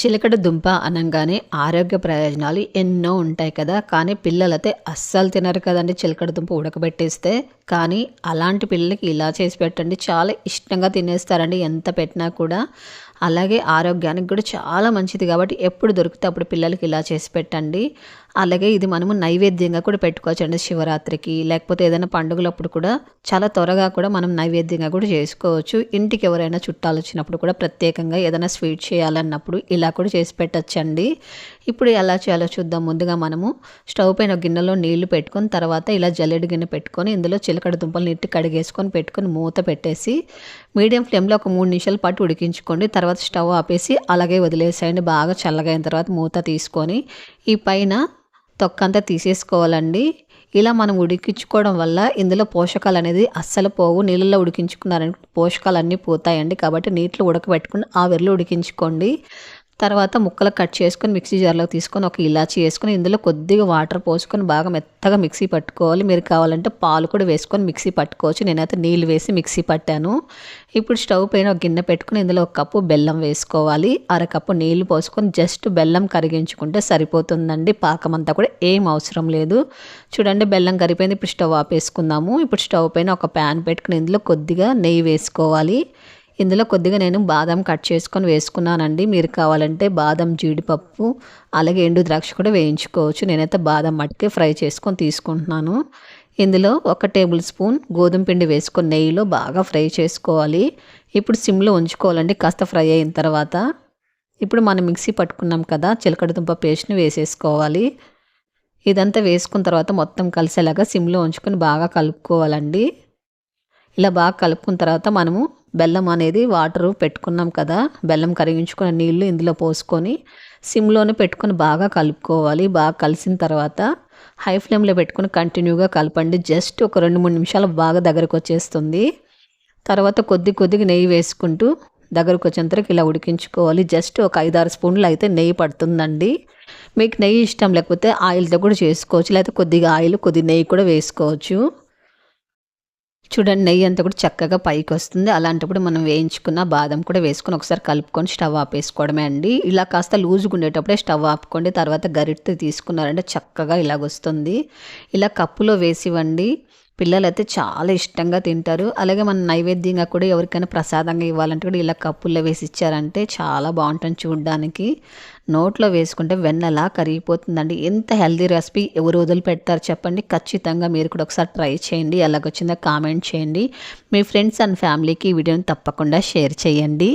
చిలకడ దుంప అనగానే ఆరోగ్య ప్రయోజనాలు ఎన్నో ఉంటాయి కదా. కానీ పిల్లలైతే అస్సలు తినరు కదండి చిలకడ దుంప ఉడకబెట్టేస్తే. కానీ అలాంటి పిల్లలకి ఇలా చేసి పెట్టండి. చాలా ఇష్టంగా తినేస్తారండి. ఎంత పెట్టినా కూడా అలాగే ఆరోగ్యానికి కూడా చాలా మంచిది కాబట్టి ఎప్పుడు దొరికితే అప్పుడు పిల్లలకి ఇలా చేసి పెట్టండి. అలాగే ఇది మనము నైవేద్యంగా కూడా పెట్టుకోవచ్చు అండి శివరాత్రికి. లేకపోతే ఏదైనా పండుగలప్పుడు కూడా చాలా త్వరగా కూడా మనం నైవేద్యంగా కూడా చేసుకోవచ్చు. ఇంటికి ఎవరైనా చుట్టాలు వచ్చినప్పుడు కూడా ప్రత్యేకంగా ఏదైనా స్వీట్ చేయాలన్నప్పుడు ఇలా కూడా చేసి పెట్టచ్చండి. ఇప్పుడు ఎలా చేయాలో చూద్దాం. ముందుగా మనము స్టవ్ పైన గిన్నెలో నీళ్ళు పెట్టుకొని తర్వాత ఇలా జల్లెడు గిన్నె పెట్టుకొని ఇందులో చిలకడ దుంపలు నీటి కడిగేసుకొని పెట్టుకొని మూత పెట్టేసి మీడియం ఫ్లేమ్లో ఒక మూడు నిమిషాల పాటు ఉడికించుకోండి. తర్వాత స్టవ్ ఆపేసి అలాగే వదిలేసేయండి. బాగా చల్లగా అయిన తర్వాత మూత తీసుకొని ఈ పైన తొక్కంతా తీసేసుకోవాలండి. ఇలా మనం ఉడికించుకోవడం వల్ల ఇందులో పోషకాలు అనేది అస్సలు పోవు. నీళ్ళల్లో ఉడికించుకున్నారని పోషకాలు అన్నీ పోతాయండి. కాబట్టి నీటిలో ఉడకబెట్టుకుని ఆవిరిలో ఉడికించుకోండి. తర్వాత ముక్కలు కట్ చేసుకొని మిక్సీ జార్లో తీసుకొని ఒక ఇలాచి వేసుకొని ఇందులో కొద్దిగా వాటర్ పోసుకొని బాగా మెత్తగా మిక్సీ పట్టుకోవాలి. మీరు కావాలంటే పాలు కూడా వేసుకొని మిక్సీ పట్టుకోవచ్చు. నేనైతే నీళ్ళు వేసి మిక్సీ పట్టాను. ఇప్పుడు స్టవ్ పైన ఒక గిన్నె పెట్టుకుని ఇందులో ఒక కప్పు బెల్లం వేసుకోవాలి. అరకప్పు నీళ్ళు పోసుకొని జస్ట్ బెల్లం కరిగించుకుంటే సరిపోతుందండి. పాకం అంతా కూడా ఏం అవసరం లేదు. చూడండి బెల్లం కరిపోయింది ఇప్పుడు స్టవ్ ఆపేసుకుందాము. ఇప్పుడు స్టవ్ పైన ఒక ప్యాన్ పెట్టుకుని ఇందులో కొద్దిగా నెయ్యి వేసుకోవాలి. ఇందులో కొద్దిగా నేను బాదం కట్ చేసుకొని వేసుకున్నానండి. మీరు కావాలంటే బాదం జీడిపప్పు అలాగే ఎండు ద్రాక్ష కూడా వేయించుకోవచ్చు. నేనైతే బాదం మట్టుకే ఫ్రై చేసుకొని తీసుకుంటున్నాను. ఇందులో ఒక టేబుల్ స్పూన్ గోధుమ పిండి వేసుకొని నెయ్యిలో బాగా ఫ్రై చేసుకోవాలి. ఇప్పుడు సిమ్లో ఉంచుకోవాలండి కాస్త ఫ్రై అయిన తర్వాత. ఇప్పుడు మనం మిక్సీ పట్టుకున్నాం కదా చిలకడదుంప పేస్ట్ని వేసేసుకోవాలి. ఇదంతా వేసుకున్న తర్వాత మొత్తం కలిసేలాగా సిమ్లో ఉంచుకొని బాగా కలుపుకోవాలండి. ఇలా బాగా కలుపుకున్న తర్వాత మనము బెల్లం అనేది వాటర్ పెట్టుకున్నాం కదా బెల్లం కరిగించుకున్న నీళ్ళు ఇందులో పోసుకొని సిమ్లోనే పెట్టుకొని బాగా కలుపుకోవాలి. బాగా కలిసిన తర్వాత హై ఫ్లేమ్లో పెట్టుకొని కంటిన్యూగా కలపండి. జస్ట్ ఒక రెండు మూడు నిమిషాలు బాగా దగ్గరకు వచ్చేస్తుంది. తర్వాత కొద్ది కొద్దిగా నెయ్యి వేసుకుంటూ దగ్గరకు వచ్చేంతరకు ఇలా ఉడికించుకోవాలి. జస్ట్ ఒక ఐదారు స్పూన్లు అయితే నెయ్యి పడుతుందండి. మీకు నెయ్యి ఇష్టం లేకపోతే ఆయిల్తో కూడా చేసుకోవచ్చు. లేకపోతే కొద్దిగా ఆయిల్ కొద్ది నెయ్యి కూడా వేసుకోవచ్చు. చూడండి నెయ్యి అంతా కూడా చక్కగా పైకి వస్తుంది. అలాంటప్పుడు మనం వేయించుకున్న బాదం కూడా వేసుకొని ఒకసారి కలుపుకొని స్టవ్ ఆపేసుకోవడమే అండి. ఇలా కాస్త లూజ్గా ఉండేటప్పుడే స్టవ్ ఆపుకోండి తర్వాత గరిటతో తీసుకున్నారంటే చక్కగా ఇలాగొస్తుంది. ఇలా కప్పులో వేసివ్వండి. పిల్లలు అయితే చాలా ఇష్టంగా తింటారు. అలాగే మన నైవేద్యంగా కూడా ఎవరికైనా ప్రసాదంగా ఇవ్వాలంటే కూడా ఇలా కప్పుల్లో వేసి ఇచ్చారంటే చాలా బాగుంటుంది చూడడానికి. నోట్లో వేసుకుంటే వెన్నలా కరిగిపోతుందండి. ఎంత హెల్దీ రెసిపీ ఎవరు వదిలిపెడతారు చెప్పండి. ఖచ్చితంగా మీరు కూడా ఒకసారి ట్రై చేయండి. ఎలాగొచ్చిందో కామెంట్ చేయండి. మీ ఫ్రెండ్స్ అండ్ ఫ్యామిలీకి ఈ వీడియోని తప్పకుండా షేర్ చేయండి.